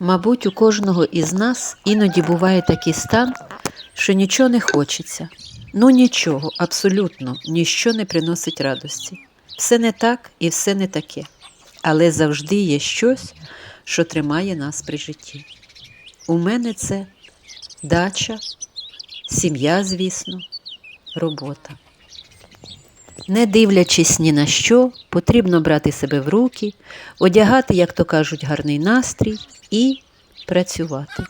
Мабуть, у кожного із нас іноді буває такий стан, що нічого не хочеться. Ну нічого, абсолютно ніщо не приносить радості. Все не так і все не таке. Але завжди є щось, що тримає нас при житті. У мене це дача, сім'я, звісно, робота. Не дивлячись ні на що, потрібно брати себе в руки, одягати, як то кажуть, гарний настрій і працювати.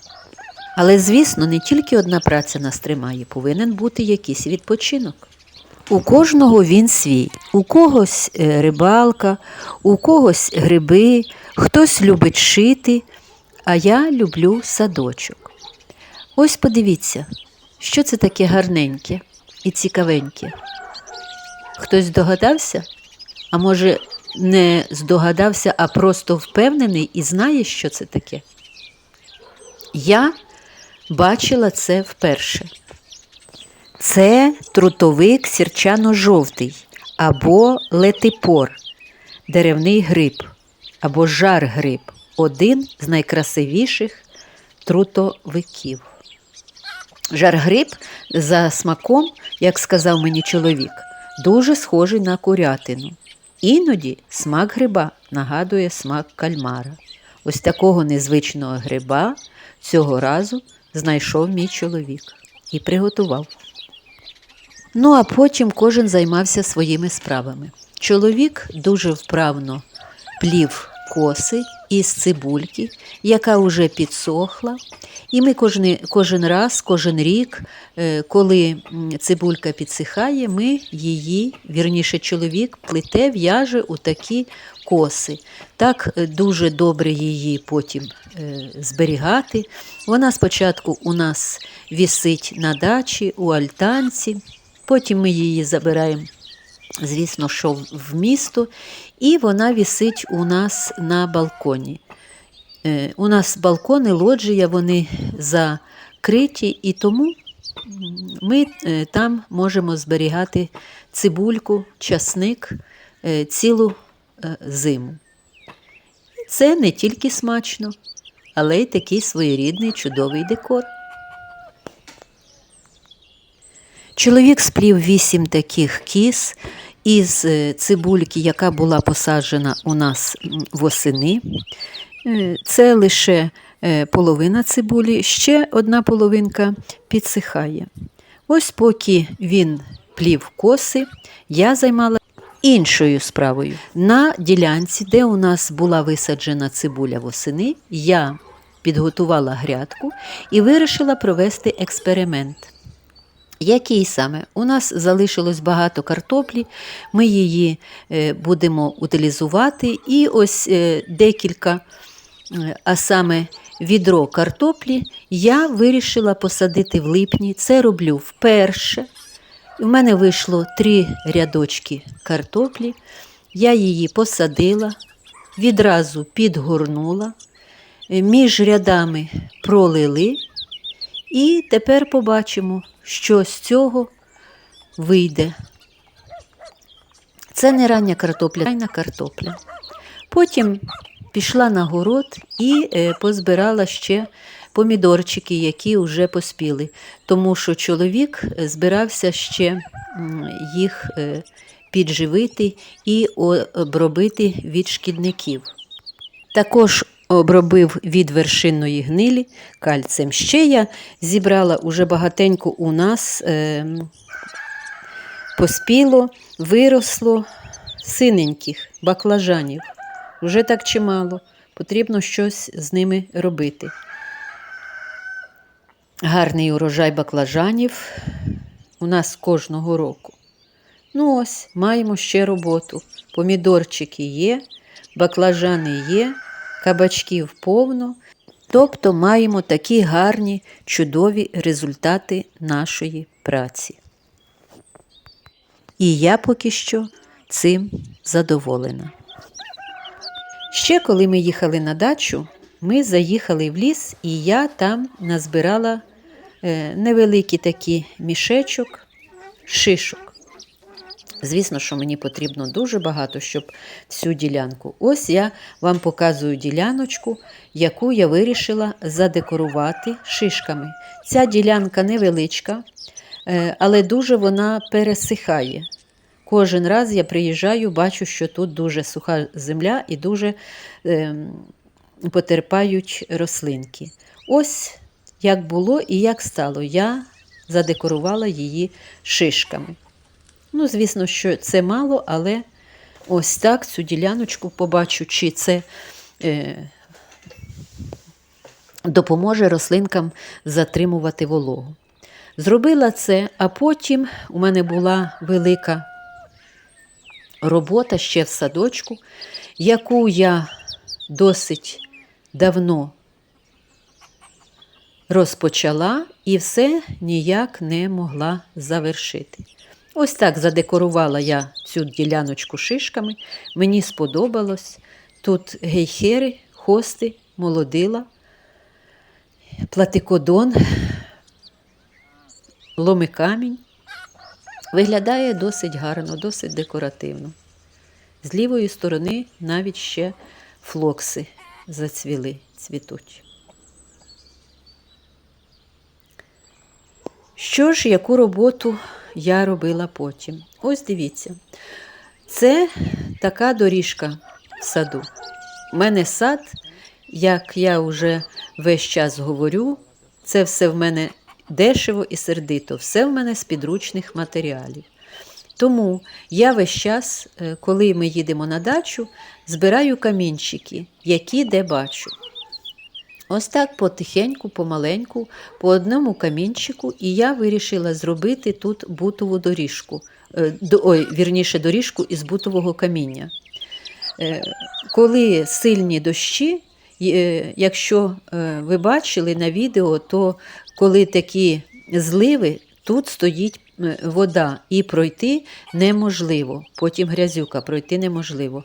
Але, звісно, не тільки одна праця нас тримає, повинен бути якийсь відпочинок. У кожного він свій, у когось е, рибалка, у когось гриби, хтось любить шити, а я люблю садочок. Ось подивіться, що це таке гарненьке і цікавеньке. Хтось здогадався? А може, не здогадався, а просто впевнений і знає, що це таке? Я бачила це вперше. Це трутовик сірчано-жовтий або летипор, деревний гриб або жар-гриб один з найкрасивіших трутовиків. Жар-гриб за смаком, як сказав мені чоловік, дуже схожий на курятину. Іноді смак гриба нагадує смак кальмара. Ось такого незвичного гриба цього разу знайшов мій чоловік і приготував. Ну, а потім кожен займався своїми справами. Чоловік дуже вправно плів коси із цибульки, яка вже підсохла. І ми кожен, кожен раз, кожен рік, е, коли цибулька підсихає, ми її, вірніше, чоловік плете, в'яже у такі коси. Так е, дуже добре її потім е, зберігати. Вона спочатку у нас вісить на дачі, у альтанці, потім ми її забираємо. Звісно, що в- місто, і вона вісить у нас на балконі. Е, У нас балкони, лоджія, вони закриті, і тому ми е, там можемо зберігати цибульку, часник е, цілу зиму. Це не тільки смачно, але й такий своєрідний чудовий декор. Чоловік сплів вісім таких кіз із е, цибульки, яка була посаджена у нас восени. Е, Це лише е, половина цибулі, ще одна половинка підсихає. Ось поки він плів коси, я займала іншою справою. На ділянці, де у нас була висаджена цибуля восени, я підготувала грядку і вирішила провести експеримент. Який саме? У нас залишилось багато картоплі, ми її е, будемо утилізувати. І ось е, декілька, е, а саме відро картоплі, я вирішила посадити в липні. Це роблю вперше. У мене вийшло три рядочки картоплі. Я її посадила, відразу підгорнула, між рядами пролили. І тепер побачимо, що з цього вийде. Це не рання картопля, рання картопля. Потім пішла на город і е, позбирала ще помідорчики, які вже поспіли, тому що чоловік е, збирався ще їх е, підживити і обробити від шкідників. Також обробив від вершинної гнилі кальцем. Ще я зібрала уже багатенько у нас е, поспіло, виросло синеньких баклажанів. Уже так чимало. Потрібно щось з ними робити. Гарний урожай баклажанів у нас кожного року. Ну ось, маємо ще роботу. Помідорчики є, баклажани є, кабачків повно. Тобто маємо такі гарні, чудові результати нашої праці. І я поки що цим задоволена. Ще коли ми їхали на дачу, ми заїхали в ліс, і я там назбирала е, невеликий такий мішечок шишок. Звісно, що мені потрібно дуже багато, щоб всю ділянку. Ось я вам показую діляночку, яку я вирішила задекорувати шишками. Ця ділянка невеличка, е, але дуже вона пересихає. Кожен раз я приїжджаю, бачу, що тут дуже суха земля і дуже е, потерпають рослинки. Ось як було і як стало. Я задекорувала її шишками. Ну, звісно, що це мало, але ось так цю діляночку побачу, чи це е, допоможе рослинкам затримувати вологу. Зробила це, а потім у мене була велика робота ще в садочку, яку я досить давно розпочала і все ніяк не могла завершити. Ось так задекорувала я цю діляночку шишками. Мені сподобалось. Тут гейхери, хости, молодила, платикодон, ломикамінь. Виглядає досить гарно, досить декоративно. З лівої сторони навіть ще флокси зацвіли, цвітуть. Що ж, яку роботу я робила потім? Ось дивіться, це така доріжка в саду. У мене сад, як я вже весь час говорю, це все в мене дешево і сердито, все в мене з підручних матеріалів. Тому я весь час, е, коли ми їдемо на дачу, збираю камінчики, які де бачу. Ось так потихеньку, помаленьку, по одному камінчику, і я вирішила зробити тут бутову доріжку, е, ой, вірніше, доріжку із бутового каміння. Е, Коли сильні дощі, е, якщо ви бачили на відео, то коли такі зливи, тут стоїть вода, і пройти неможливо. Потім грязюка, пройти неможливо.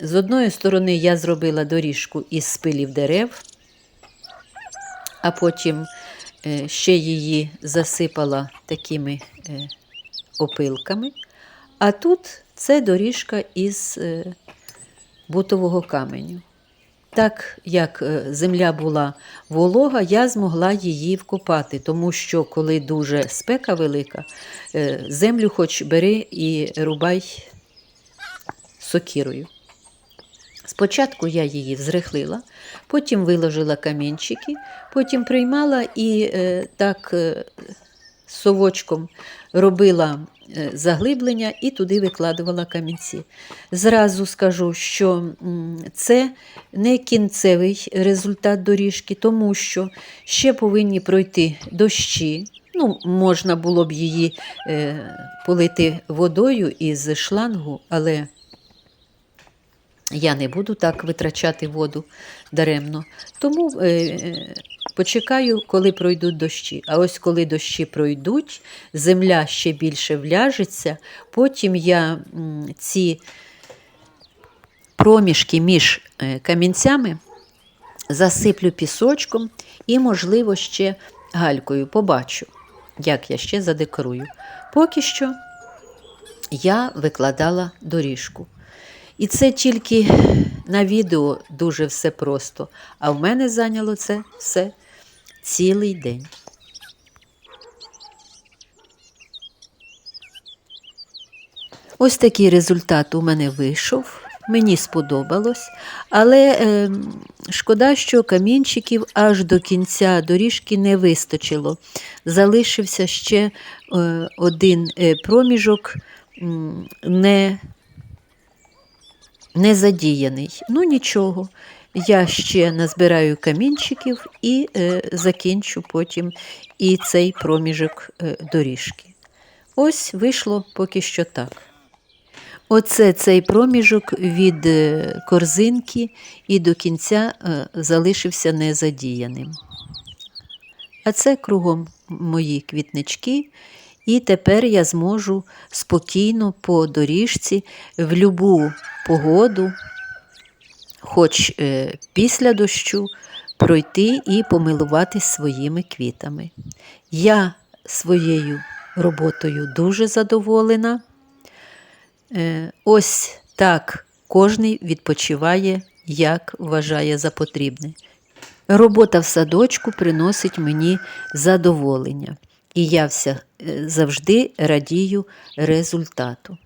З одної сторони я зробила доріжку із спилів дерев, а потім е, ще її засипала такими е, опилками. А тут це доріжка із е, бутового каменю. Так як земля була волога, я змогла її вкопати, тому що коли дуже спека велика, землю хоч бери і рубай сокірою. Спочатку я її взрихлила, потім виложила камінчики, потім приймала і е, так е, совочком робила е, заглиблення і туди викладувала камінці. Зразу скажу, що це не кінцевий результат доріжки, тому що ще повинні пройти дощі. Ну, можна було б її е, полити водою із шлангу, але я не буду так витрачати воду даремно. Тому е, е, почекаю, коли пройдуть дощі. А ось коли дощі пройдуть, земля ще більше вляжеться, потім я ці проміжки між е, камінцями засиплю пісочком і, можливо, ще галькою. Побачу, як я ще задекорую. Поки що я викладала доріжку. І це тільки на відео дуже все просто. А в мене зайняло це все цілий день. Ось такий результат у мене вийшов. Мені сподобалось, але е, шкода, що камінчиків аж до кінця доріжки не вистачило. Залишився ще е, один е, проміжок не не задіяний. Ну нічого, я ще назбираю камінчиків і е, закінчу потім і цей проміжок е, доріжки. Ось вийшло поки що так. Оце цей проміжок від е, корзинки і до кінця е, залишився незадіяним. А це кругом мої квітнички. І тепер я зможу спокійно по доріжці в любу погоду, хоч е, після дощу, пройти і помилуватись своїми квітами. Я своєю роботою дуже задоволена. Е, ось так кожний відпочиває, як вважає за потрібне. Робота в садочку приносить мені задоволення, і я вся, е, завжди радію результату.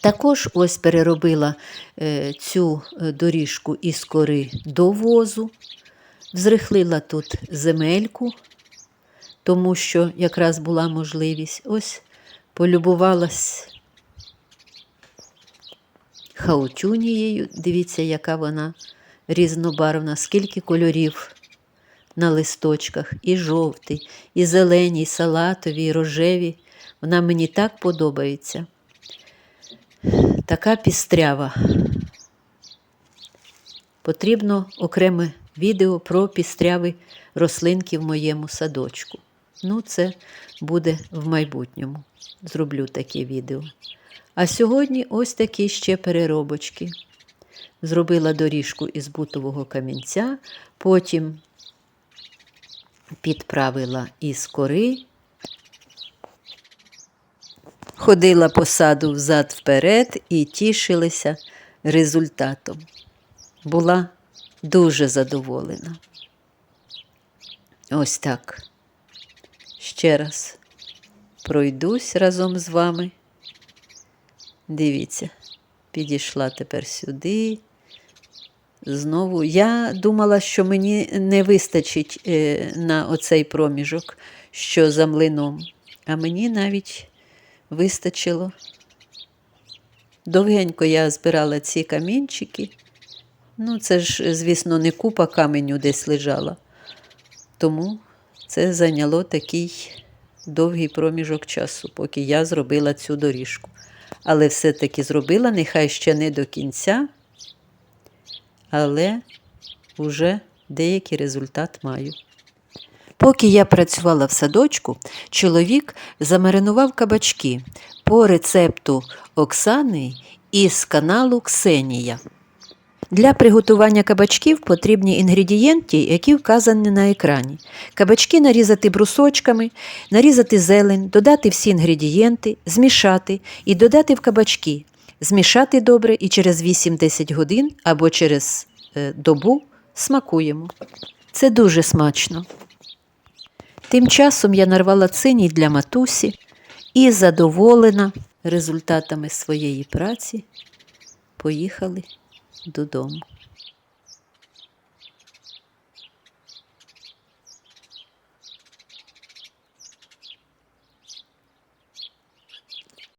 Також ось переробила е, цю е, доріжку із кори до возу, взрихлила тут земельку, тому що якраз була можливість. Ось полюбувалась хаутюнією. Дивіться, яка вона різнобарвна, скільки кольорів на листочках, і жовтий, і зелені, і салатові, і рожеві. Вона мені так подобається. Така пістрява. Потрібно окреме відео про пістряві рослинки в моєму садочку. Ну, це буде в майбутньому. Зроблю таке відео. А сьогодні ось такі ще переробочки. Зробила доріжку із бутового камінця, потім підправила із кори, ходила по саду взад-вперед і тішилася результатом. Була дуже задоволена. Ось так. Ще раз пройдусь разом з вами. Дивіться, підійшла тепер сюди. Знову я думала, що мені не вистачить е, на оцей проміжок, що за млином, а мені навіть вистачило. Довгенько я збирала ці камінчики. Ну, це ж, звісно, не купа каменю десь лежала. Тому це зайняло такий довгий проміжок часу, поки я зробила цю доріжку. Але все-таки зробила, нехай ще не до кінця, але вже деякий результат маю. Поки я працювала в садочку, чоловік замаринував кабачки по рецепту Оксани із каналу Ксенія. Для приготування кабачків потрібні інгредієнти, які вказані на екрані. Кабачки нарізати брусочками, нарізати зелень, додати всі інгредієнти, змішати і додати в кабачки. Змішати добре і через 8-10 годин або через е, добу смакуємо. Це дуже смачно. Тим часом я нарвала циній для матусі і задоволена результатами своєї праці поїхали додому.